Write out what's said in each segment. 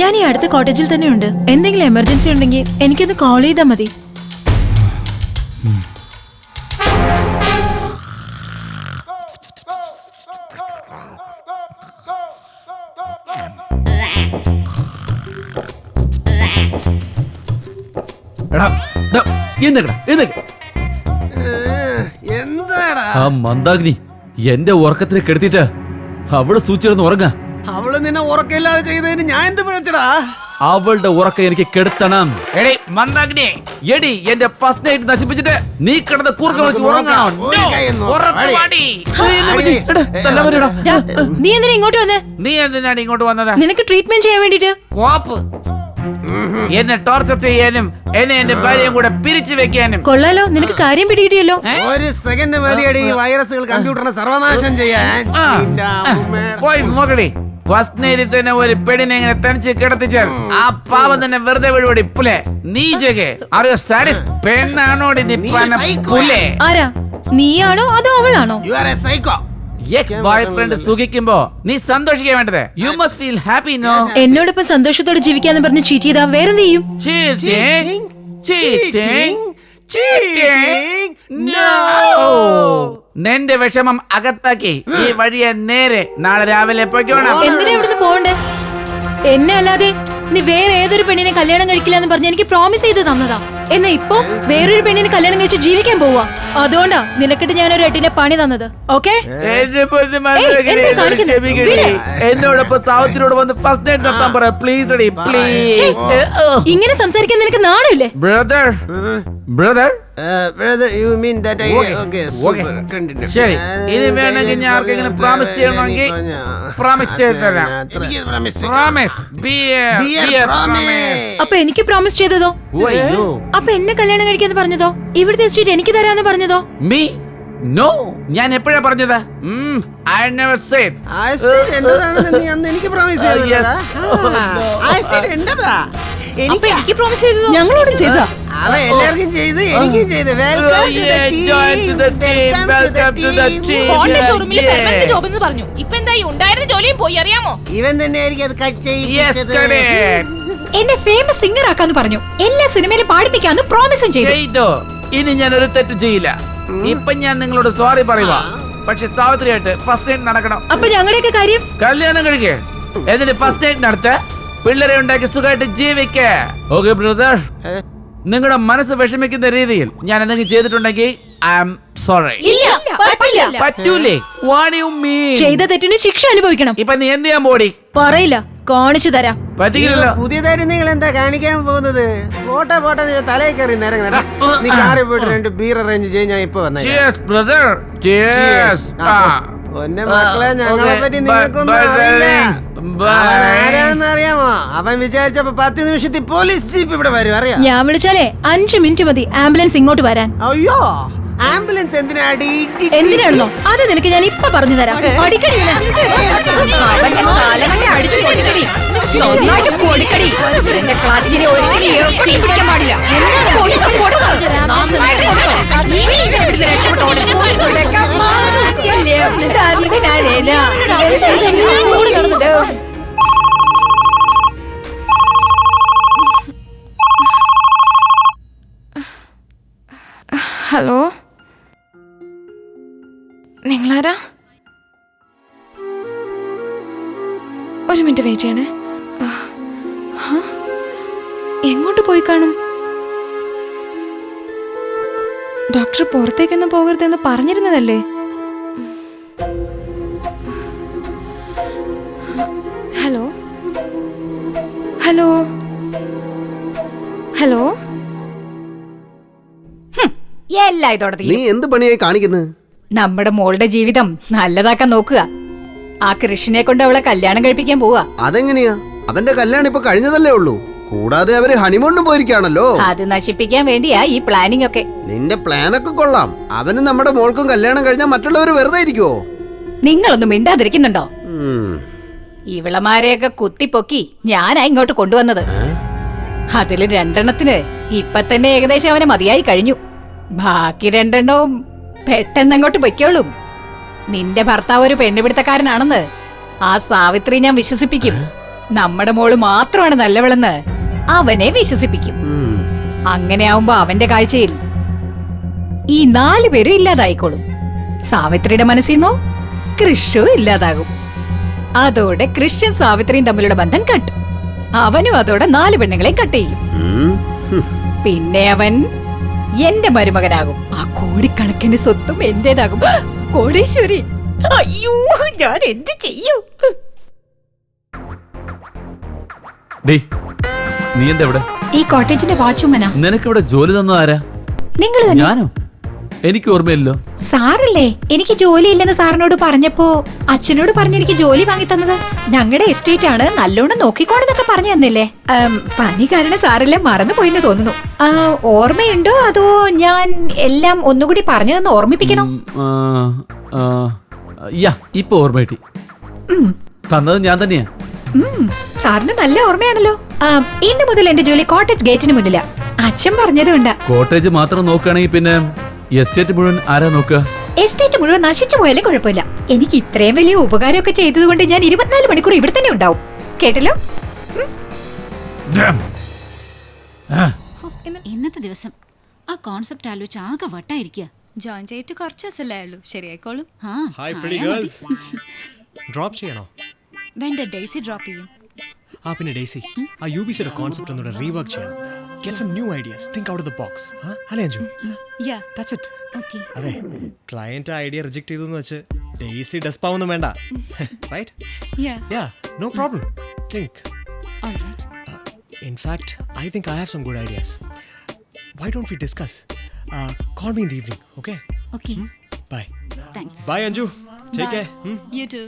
ഞാൻ ഈ അടുത്ത കോട്ടേജിൽ തന്നെ ഉണ്ട് എന്തെങ്കിലും എമർജൻസി ഉണ്ടെങ്കിൽ എനിക്കൊന്ന് കോൾ ചെയ്താൽ മതി. ദാ, എഴുന്നേക്കടാ, മന്ദാഗ്നി എന്റെ ഉറക്കത്തിനെ കെടുത്തിട്ട് അവൾ സൂച്ചിരുന്ന് ഉറങ്ങ. അവൾ നിന്നെ ഉറക്കമില്ലാതെ ചെയ്തതിന് ഞാൻ എന്ത് പിഴച്ചടാ? അവളുടെ ഉറക്കം എനിക്ക് കെടുത്തണം. എടി മന്ദാഗ്നി. എടി എന്റെ ഫസ്റ്റ് നൈറ്റ് നശിപ്പിച്ചിട്ട് നീ കിടന്ന് കൂർക്ക വെച്ച് ഉറങ്ങണം. നീ എന്തിനാ ഇങ്ങോട്ട് വന്നേ? നീ എന്തിനാണ് ഇങ്ങോട്ട് വന്നത്? നിനക്ക് ട്രീറ്റ്മെന്റ് ചെയ്യാൻ വേണ്ടിട്ട് എന്നെ ടോർച്ചർ ചെയ്യാനും എന്നെ എന്റെ ഭാര്യയും കൂടെ പിരിച്ചു വെക്കാനും. കൊള്ളാലോ നിനക്ക് കാര്യം പിടികിട്ടിയല്ലോ. ഒരു സെക്കൻഡ് മതിയടി ഈ വൈറസുകൾ കമ്പ്യൂട്ടറിനെ സർവനാശം ചെയ്യാൻ. നിന്റെ പോയി നോക്കടി ഫസ്റ്റ് നൈറ്റിൽ തന്നെ ഒരു പെണ്ണിനെ ഇങ്ങനെ തനിച്ച് കിടത്തിച്ചാൽ ആ പാവം തന്നെ വെറുതെ വിഴുപടി പുലേ നീ ജഗെ അറിയോ സ്റ്റാറ്റസ് പെണ്ണാണോടി നീ പന പുലെ? ആരാ? നീയാണോ അതോ അവളാണോ? You are a psycho. Ex boyfriend സുഖിക്കുമ്പോ നീ സന്തോഷിക്കാൻ വേണ്ടത്? You must feel happy no എന്നോടൊപ്പം സന്തോഷത്തോടെ ജീവിക്കാന്ന് പറഞ്ഞ് ചീറ്റ് ചെയ്താ വേറെന്ത് ചെയ്യും? Cheating Cheating. Cheating Cheating. No! നിന്റെ വിഷമം അകത്താക്കി ഈ വഴിയെ നേരെ നാളെ രാവിലെ പൊയ്ക്കോണം. എന്തിനാ ഇവിടുന്ന് പോണ്ടേ എന്നെ അല്ലാതെ നീ വേറെ ഏതൊരു പെണ്ണിനെ കല്യാണം കഴിക്കില്ല എന്ന് പറഞ്ഞ് എനിക്ക് പ്രോമിസ് ചെയ്ത് തന്നതാ. എന്നാ ഇപ്പൊ വേറൊരു പെണ്ണിനെ കല്യാണം കഴിച്ച് ജീവിക്കാൻ പോവാ. അതുകൊണ്ടാ നിനക്കിട്ട് ഞാൻ ഒരു എട്ടിനെ പണി തന്നത്. ഓക്കെ. എന്നോടൊപ്പം സാവത്തിനോട് വന്ന് ഫസ്റ്റ് നൈറ്റ് നടത്താൻ പറ. പ്ലീസ് ഇങ്ങനെ സംസാരിക്കാൻ നിനക്ക് നാണമില്ലേ? Brother brother brother you mean that that idea? Okay. Okay, Okay. Continue. ശരി. Uh, ഇനി വേണമെങ്കിൽ ഞാൻ ആർക്കെങ്കിലും പ്രോമിസ് ചെയ്യണമെങ്കിൽ പ്രോമിസ് ചെയ്ത് തരാം. എനിക്ക് promise. ചെയ്യ്. പ്രോമിസ് ബി Beer promise. അപ്പൊ എനിക്ക് പ്രോമിസ് ചെയ്തതോ? അപ്പൊ എന്നെ കല്യാണം കഴിക്കാന്ന് പറഞ്ഞതോ? ഇവിടുത്തെ എസ്റ്റേറ്റ് എനിക്ക് തരാന്ന് പറഞ്ഞതോ? മീ നോ ഞാൻ എപ്പോഴാ പറഞ്ഞത്? ഐ നെവർ സെഡ് ആ estate എന്റേതാണെന്ന് നീ അന്ന് എനിക്ക് പ്രോമിസ് ചെയ്തതാ ഐ ആ, estate എന്റേതാ. എനിക്ക്. എനിക്ക് പ്രോമിസ് ഞങ്ങളോടും ചെയ്താ? എല്ലാവർക്കും ചെയ്ത് എനിക്കും ചെയ്ത്. ഷോറൂമിൽ പെർമനന്റ് ജോബ് എന്ന് പറഞ്ഞു. ഇപ്പൊ എന്തായി? ഉണ്ടായിരുന്ന ജോലിയും പോയി അറിയാമോ? ഇവൻ തന്നെ ആയിരിക്കും അത് കട്ട് ചെയ്യിപ്പിച്ചത്. എന്നെ ഫേമസ് സിംഗർ ആക്കാന്ന് പറഞ്ഞു. എല്ലാ സിനിമയിലും പാടിപ്പിക്കാന്ന് പ്രോമിസും ചെയ്തു. ഇനി ഞാൻ ഒരു തെറ്റ് ചെയ്യില്ല. ഇപ്പൊ ഞാൻ നിങ്ങളോട് സോറി പറയുക പക്ഷെ സാവിത്രിയായിട്ട് ഫസ്റ്റ് നൈറ്റ് നടക്കണം. അപ്പൊ ഞങ്ങളുടെ കാര്യം? കല്യാണം കഴിക്കേ. എന്നിട്ട് ഫസ്റ്റ് നൈറ്റ് നടത്ത. പിള്ളേരെ ഉണ്ടാക്കി സുഖമായിട്ട് ജീവിക്ക. ഓക്കെ ബ്രദർ നിങ്ങളുടെ മനസ്സ് വിഷമിക്കുന്ന രീതിയിൽ ഞാൻ എന്തെങ്കിലും ചെയ്തിട്ടുണ്ടെങ്കിൽ ഐ ആം സോറി ഇല്ല പറ്റില്ല. പറ്റൂലേ. വാണിയും മീ ചെയ്ത തെറ്റിന് ശിക്ഷ അനുഭവിക്കണം. ഇപ്പൊ നീ എന്ത് ചെയ്യാൻ പോടി? പറയില്ല കാണിച്ചു തരാം. പറ്റിക്കില്ലല്ലോ. പുതിയതായിട്ട് നിങ്ങൾ എന്താ കാണിക്കാൻ പോകുന്നത്? പോട്ടെ പോട്ടെ തലയിൽ കയറി നിരങ്ങണ നീ കാറിൽ പോയിട്ട് രണ്ട് ബീർ അറേഞ്ച് ചെയ്യാൻ ഞാൻ ഇപ്പൊ വന്നേ Cheers, പൊന്നെ മക്കളെ ഞങ്ങളെ പറ്റി നിങ്ങൾക്കൊന്നും അറിയില്ല. ആരാണെന്ന് അറിയാമോ അവൻ വിചാരിച്ചപ്പോ പത്ത് നിമിഷത്തിൽ പോലീസ് ജീപ്പ് ഇവിടെ വരും അറിയാം? ഞാൻ വിളിച്ചാലേ അഞ്ചു മിനിറ്റ് മതി ആംബുലൻസ് ഇങ്ങോട്ട് വരാൻ. അയ്യോ ആംബുലൻസ് എന്തിനാടി? എന്തിനാണല്ലോ അത് നിനക്ക് ഞാൻ ഇപ്പൊ പറഞ്ഞു തരാം. പഠിക്കടി അടിച്ചു പൊടിക്കടി. പൊടിക്കടി. ക്ലാസ്സിനെ ഒരിക്കലും പിടിക്കാൻ പാടില്ല. ഹലോ? നിങ്ങളാരാ? ഒരു മിനിറ്റ് വെയിറ്റ് ചെയ്യണേ? എങ്ങോട്ട് പോയി കാണും? ഡോക്ടർ പുറത്തേക്കൊന്നും പോകരുതെന്ന് പറഞ്ഞിരുന്നതല്ലേ? ഹലോ ഹലോ എല്ലാ ഇതോടെ നീ എന്ത് പണിയായി കാണിക്കുന്നത് നമ്മുടെ മോളുടെ ജീവിതം നല്ലതാക്കാൻ നോക്കുക. ആ കൃഷിനെ കൊണ്ട് അവളെ കല്യാണം കഴിപ്പിക്കാൻ പോവാ അതെങ്ങനെയാ? അവന്റെ കല്യാണം ഇപ്പൊ കഴിഞ്ഞതല്ലേ ഉള്ളൂ. കൂടാതെ അവർ ഹണിമൂണിന് പോയിരിക്കാണല്ലോ അത് നശിപ്പിക്കാൻ വേണ്ടിയാ ഈ പ്ലാനിംഗ് ഒക്കെ. നിന്റെ പ്ലാനൊക്കെ കൊള്ളാം. അവന് നമ്മുടെ മോൾക്കും കല്യാണം കഴിഞ്ഞാൽ മറ്റുള്ളവർ വെറുതെ ഇരിക്കുവോ? നിങ്ങളൊന്നും മിണ്ടാതിരിക്കുന്നുണ്ടോ? ഉം. ഇവളമാരെയൊക്കെ കുത്തിപ്പൊക്കി ഞാനാ ഇങ്ങോട്ട് കൊണ്ടുവന്നത്. അതിൽ രണ്ടെണ്ണത്തിന് ഇപ്പൊ തന്നെ ഏകദേശം അവനെ മതിയായി കഴിഞ്ഞു. ബാക്കി രണ്ടെണ്ണവും പെട്ടെന്ന് അങ്ങോട്ട് പൊയ്ക്കോളും. നിന്റെ ഭർത്താവ് ഒരു പെണ്ണുപിടുത്തക്കാരനാണെന്ന് ആ സാവിത്രി ഞാൻ വിശ്വസിപ്പിക്കും. നമ്മുടെ മോൾ മാത്രമാണ് നല്ലവളെന്ന് അവനെ വിശ്വസിപ്പിക്കും. അങ്ങനെ ആവുമ്പോ അവന്റെ കാഴ്ചയിൽ ഈ നാലു പേരും ഇല്ലാതായിക്കോളും. സാവിത്രിയുടെ മനസ്സിൽ നിന്നോ കൃഷു ഇല്ലാതാകും. അതോടെ കൃഷ്ണൻ സാവിത്രിയും തമ്മിലുള്ള ബന്ധം കട്ട്. അവനും അതോടെ നാല് പെണ്ണുങ്ങളെ കട്ട് ചെയ്യും. പിന്നെ അവൻ എന്റെ മരുമകനാകും. ആ കോടിക്കണക്കിന് സ്വത്തും എന്റേതാകും. കോടീശ്വരി. അയ്യോ ഞാൻ എന്ത് ചെയ്യും? നീ എന്താ ഇവിടെ? ഈ കോട്ടേജിന്റെ വാച്ചുമനാ നിനക്ക് ഇവിടെ ജോലി തന്നതാരാ ആരാ? നിങ്ങൾ ഞാനോ? എനിക്ക് ഓർമ്മയില്ലല്ലോ. സാറല്ലേ? എനിക്ക് ജോലി ഇല്ലെന്ന് സാറിനോട് പറഞ്ഞപ്പോ അച്ഛനോട് പറഞ്ഞ് എനിക്ക് ജോലി വാങ്ങി തന്നത്. ഞങ്ങളുടെ എസ്റ്റേറ്റ് ആണ് നല്ലോണം നോക്കിക്കോണെന്നൊക്കെ പറഞ്ഞു തന്നില്ലേ? പനി കാരണം സാറെല്ലാം മറന്നു പോയെന്ന് തോന്നുന്നു ഓർമ്മയുണ്ടോ അതോ ഞാൻ എല്ലാം ഒന്നുകൂടി പറഞ്ഞു തന്ന് ഓർമ്മിപ്പിക്കണോ ഇപ്പൊ ഓർമ്മ കിട്ടി. തന്നത് ഞാൻ തന്നെയാ. സാറിന് നല്ല ഓർമ്മയാണല്ലോ. ഇന്ന് മുതൽ എന്റെ ജോലി കോട്ടേജ് ഗേറ്റിന് മുന്നിലാ. അച്ഛൻ പറഞ്ഞതുകൊണ്ടാ. കോട്ടേജ് മാത്രം നോക്കുകയാണെങ്കിൽ പിന്നെ എസ്റ്റേറ്റ് മുഴുവൻ ആരാ നോക്കുക? എസ്റ്റേറ്റ് മുഴുവൻ നശിച്ചു പോയാലും കുഴപ്പമില്ല. എനിക്ക് ഇത്രയും വലിയ ഉപകാരമൊക്കെ ചെയ്തതുകൊണ്ട് ഞാൻ ഇരുപത്തിനാല് മണിക്കൂർ ഇവിടെ തന്നെ ഉണ്ടാവും. കേട്ടല്ലോ? ഇന്നത്തെ ദിവസം ആ കോൺസെപ്റ്റ് ആലോചിച്ച് ആകെ വട്ടായിരിക്കുക. ജോയിൻ ചെയ്തിട്ട് കുറച്ച് ദിവസമല്ലേ ഉള്ളൂ ശരിയായിക്കോളും. ഡ്രോപ്പ് ചെയ്യണോ? വേണ്ട ഡേസി ഡ്രോപ്പ് ചെയ്യും. ആ പിന്നെ ഡേസി ആ യു ബി സിയുടെ കോൺസെപ്റ്റ് ഒന്നുകൂടെ റീവർക്ക് ചെയ്യണം. Get some new ideas think out of the box അല്ലേ Anju yeah that's it Okay. അതെ. ക്ലയന്റ് ഐഡിയ റിജക്ട് ചെയ്തു എന്ന് വെച്ച് ഡേസി ഡെസ്പാവൊന്നും വേണ്ട. Right yeah yeah no problem think alright. In fact I think I have some good ideas why don't we discuss call me in the evening okay Okay. Bye Thanks. Bye Anju take care you too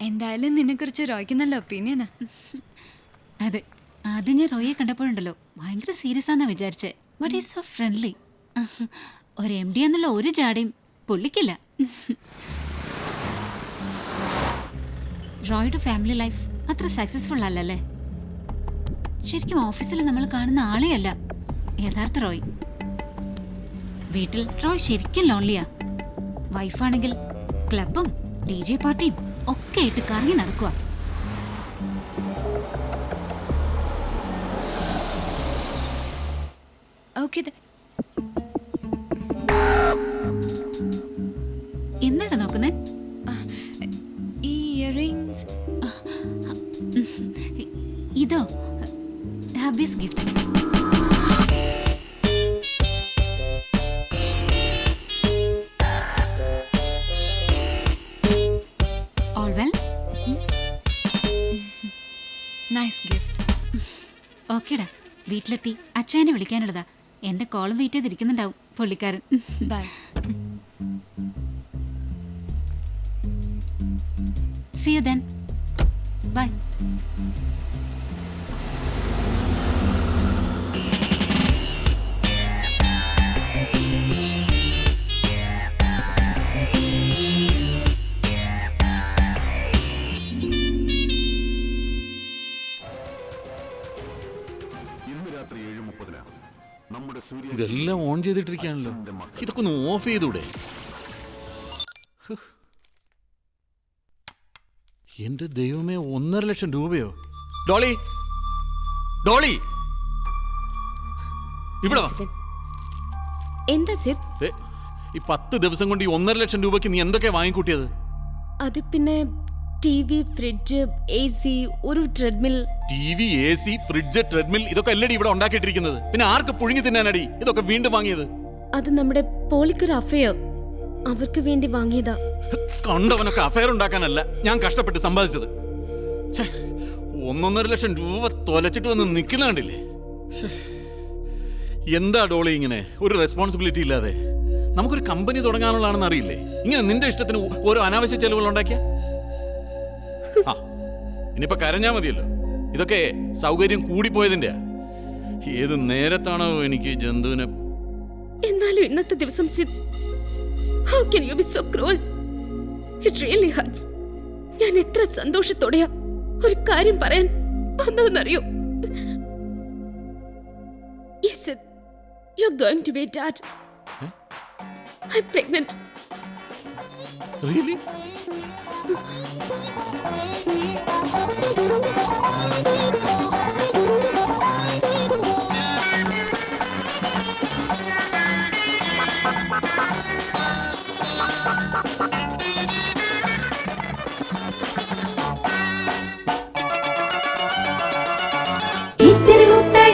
എന്തായാലും നിന്നെക്കുറിച്ച് റോയ്ക്ക് നല്ല ഒപ്പീനിയനാ അതെ. ആദ്യം ഞാൻ റോയെ കണ്ടപ്പോഴുണ്ടല്ലോ. ഭയങ്കര serious ആണെന്ന് വിചാരിച്ചേ. But is so friendly ഒരു എം ഡി എന്നുള്ള ഒരു ജാടയും പുള്ളിക്കില്ല. റോയുടെ ഫാമിലി ലൈഫ് അത്ര സക്സസ്ഫുൾ അല്ലല്ലേ? ശരിക്കും ഓഫീസിൽ നമ്മൾ കാണുന്ന ആളേ അല്ല യഥാർത്ഥ റോയ്. വീട്ടിൽ റോയ് ശരിക്കും ലോൺലിയാ വൈഫാണെങ്കിൽ ക്ലബും ഡി ജെ പാർട്ടിയും ഒക്കെ ആയിട്ട് കറങ്ങി നടക്കുക ഓക്കെ എന്താണ് നോക്കുന്നേ? ഈ ഇയറിങ്സ് ഇതോ hubby's gift. All well nice gift ഓക്കേടാ വീട്ടിലെത്തി. അച്ഛനെ വിളിക്കാനുള്ളതാ. എന്റെ കോളും വെയിറ്റ് ചെയ്തിരിക്കുന്നുണ്ടാവും. പുള്ളിക്കാരൻ. Bye see you then bye ഇതെല്ലാം ഓൺ ചെയ്തിട്ടിരിക്കുകയാണല്ലോ. ഇതൊക്കെ ഒന്ന് ഓഫ് ചെയ്തൂടെ. എന്റെ ദൈവമേ ഒന്നര ലക്ഷം രൂപയോ? ഡോളി! ഡോളി! ഇവിടെ? വാ. എന്താ ദേ, ഈ പത്ത് ദിവസം കൊണ്ട് ഈ ഒന്നര ലക്ഷം രൂപയ്ക്ക് നീ എന്തൊക്കെ വാങ്ങിക്കൂട്ടിയത്? അത് പിന്നെ T V fridge A C ഒരു treadmill T V A C fridge treadmill ഇതൊക്കെ അല്ലടി ഇവിടെ ഉണ്ടാക്കിയിട്ടിരിക്കുന്നത്. പിന്നെ ആർക്ക് പുഴുങ്ങി തിന്നാനടി? ഇതൊക്കെ വീണ്ടും വാങ്ങിയത്. അത് നമ്മുടെ പോളിക്കൊരു അഫയർ. അവർക്ക് വേണ്ടി വാങ്ങിയതാ. കണ്ടവനൊക്കെ അഫയർ ഉണ്ടാക്കാനല്ല ഞാൻ കഷ്ടപ്പെട്ട് സമ്പാദിച്ചത്. ഒന്നൊന്നര ലക്ഷം രൂപ തൊലച്ചിട്ട് വന്ന് നിൽക്കുന്ന കണ്ടില്ലേ? എന്താ ഡോളി ഇങ്ങനെ? ഒരു റെസ്പോൺസിബിലിറ്റി ഇല്ലാതെ. നമുക്കൊരു കമ്പനി തുടങ്ങാനുള്ളതാണെന്ന് അറിയില്ലേ? ഇങ്ങനെ നിന്റെ ഇഷ്ടത്തിന് ഓരോ അനാവശ്യ ചെലവുകൾ ഉണ്ടാക്കിയ? ഇനിയിപ്പോ കരഞ്ഞാ മതിയല്ലോ. ഇതൊക്കെ സൗകര്യം കൂടിപ്പോയതിന്റെ ഏത് നേരത്താണോ എനിക്ക് ജന്തുവിനെ എന്നാലും ഇന്നത്തെ ദിവസം how can you be so cruel it really hurts ഞാൻ എത്ര സന്തോഷത്തോടെയാ ഒരു കാര്യം പറയാൻ വന്നതെന്നറിയോ? Yes you are going to be dad I pregnant really ഇത്തിരി മുത്തായി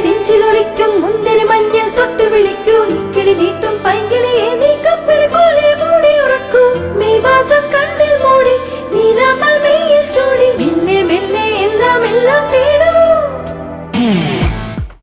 മുന്തിരി മഞ്ഞൾ തൊട്ട് വിളിക്കൂ കിളി നീട്ടും